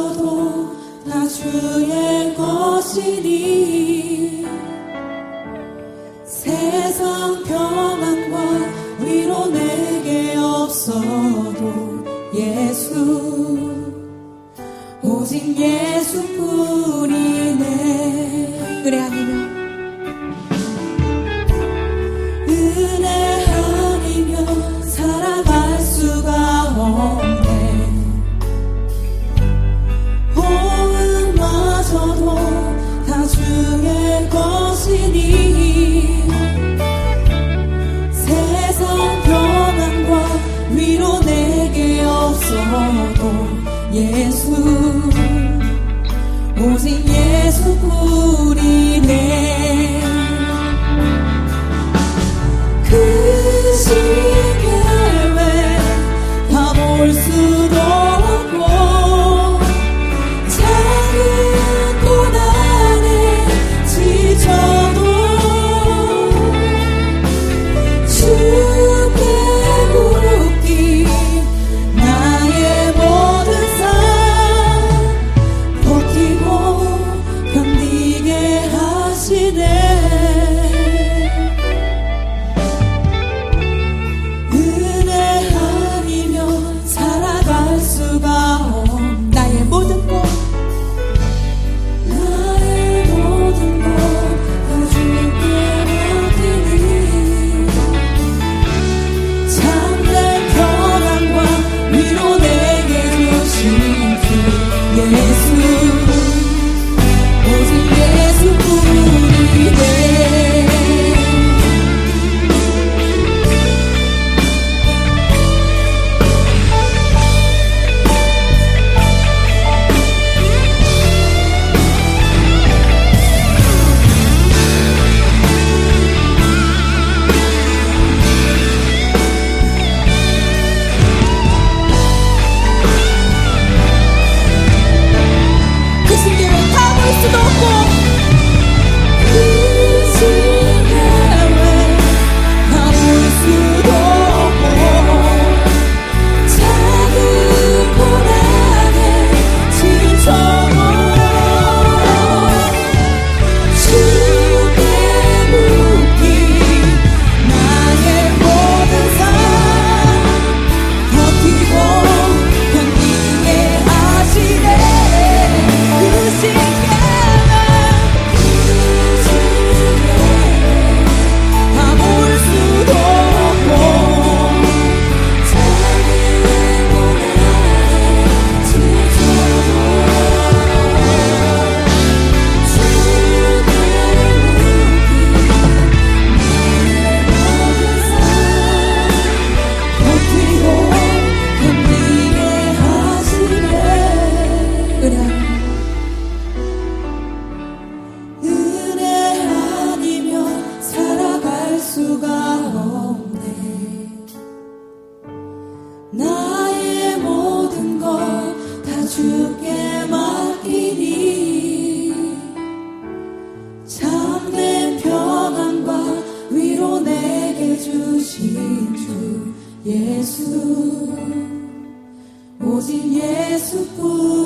가져도 다 주의 것이니 세상 평안과 위로 내게 없어도 예수 오직 예수뿐이네. 그래 아니면 soto Yesu Uzi 예수 오직 예수뿐이네.